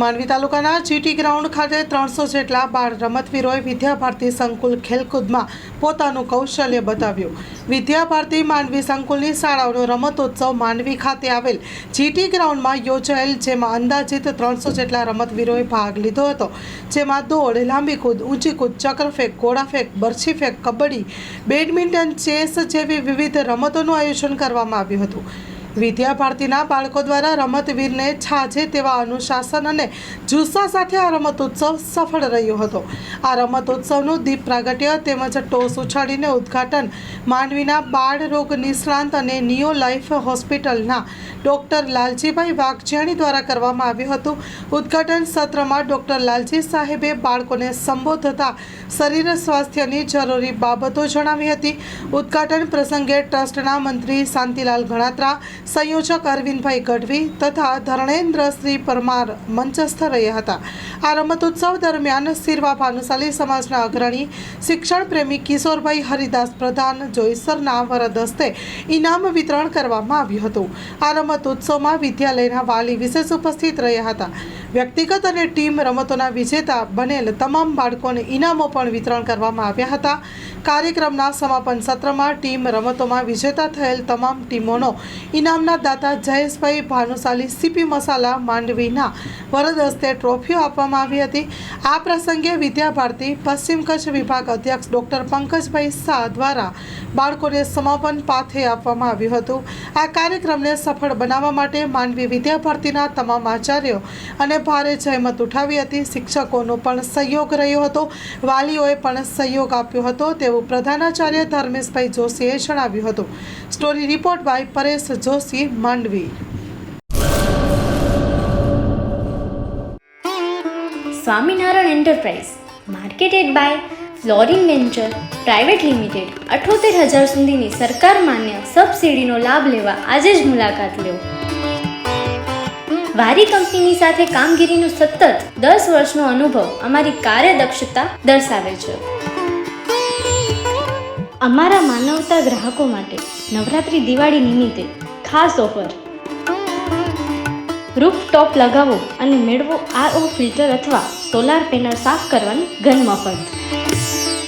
માંડવી તાલુકાના GT ground ખાતે ત્રણસો જેટલા બાળ રમતવીરોએ વિદ્યાભારતી સંકુલ ખેલકૂદમાં પોતાનું કૌશલ્ય બતાવ્યું. વિદ્યાભારતી માંડવી સંકુલની શાળાઓનો રમતોત્સવ માંડવી ખાતે આવેલ જીટી ગ્રાઉન્ડમાં યોજાયેલ, જેમાં અંદાજિત ત્રણસો જેટલા રમતવીરોએ ભાગ લીધો હતો. જેમાં દોડ, લાંબી કૂદ, ઊંચી કૂદ, ચક્રફેંક, ઘોડાફેંક બરછી ફેંક કબડ્ડી, બેડમિન્ટન, ચેસ જેવી વિવિધ રમતોનું આયોજન કરવામાં આવ્યું હતું. વિદ્યા ભારતીના બાળકો દ્વારા રમતવીરને છાજે તેવા અનુશાસન અને જુસ્સા સાથે આ રમતોત્સવ સફળ રહ્યો હતો. આ રમતોત્સવનું દીપ પ્રાગટ્ય તેમજ ટોસ ઉછાળીને ઉદ્ઘાટન માંડવીના બાળ રોગ નિષ્ણાંત અને નિયો લાઈફ હોસ્પિટલના ડૉક્ટર લાલજીભાઈ વાઘજાણી દ્વારા કરવામાં આવ્યું હતું. ઉદ્ઘાટન સત્રમાં ડૉક્ટર લાલજી સાહેબે બાળકોને સંબોધતા શરીર સ્વાસ્થ્યની જરૂરી બાબતો જણાવી હતી. ઉદ્ઘાટન પ્રસંગે ટ્રસ્ટના મંત્રી શાંતિલાલ ગણાત્રા સંયોજક અરવિંદભાઈ ગઢવી તથા ધર્ણેન્દ્રશ્રી પરમાર મંચસ્થ રહ્યા હતા. આ રમતોત્સવ દરમિયાન સિરવા ભાનુશાલી સમાજના અગ્રણી શિક્ષણ પ્રેમી કિશોરભાઈ હરિદાસ પ્રધાન જોઈસરના વરદ હસ્તે ઇનામ વિતરણ કરવામાં આવ્યું હતું. આ રમતોત્સવમાં વિદ્યાલયના વાલી વિશેષ ઉપસ્થિત રહ્યા હતા. વ્યક્તિગત અને ટીમ રમતોના વિજેતા બનેલ તમામ બાળકોને ઇનામો પણ વિતરણ કરવામાં આવ્યા હતા. કાર્યક્રમના સમાપન સત્રમાં ટીમ રમતોમાં વિજેતા થયેલ તમામ ટીમોનો ઇનામના દાતા જયેશભાઈ ભાનુશાલી સીપી મસાલા માંડવીના વરદ હસ્તે ટ્રોફીઓ આપવામાં આવી હતી. આ પ્રસંગે વિદ્યાભારતી પશ્ચિમ કચ્છ વિભાગ અધ્યક્ષ ડૉક્ટર પંકજભાઈ શાહ દ્વારા બાળકોને સમાપન પાથે આપવામાં આવ્યું હતું. આ કાર્યક્રમને સફળ બનાવવા માટે માંડવી વિદ્યાભારતીના તમામ આચાર્યો અને ભારે જહેમત ઉઠાવી હતી. શિક્ષકોનો પણ સહયોગ રહ્યો હતો. વાલીઓએ પણ સહયોગ આપ્યો હતો તેવું પ્રધાનાચાર્ય ધર્મેશભાઈ જોશીએ જણાવ્યું હતું. Story report by Paresh Joshi, Mandvi. Swaminarayan enterprise, marketed by florin venture private limited અઠોતેર હજાર સુધીની સરકાર માન્ય સબસિડીનો લાભ લેવા આજે જ મુલાકાત લો વારી કંપનીની સાથે કામગીરીનો સતત દસ વર્ષનો અનુભવ અમારી કાર્યદક્ષતા દર્શાવે છે. અમારા માનવતા ગ્રાહકો માટે નવરાત્રિ દિવાળી નિમિત્તે ખાસ ઓફર. રૂફ ટોપ લગાવો અને મેળવો આરઓ ફિલ્ટર અથવા સોલાર પેનલ સાફ કરવાની ઘન મફત.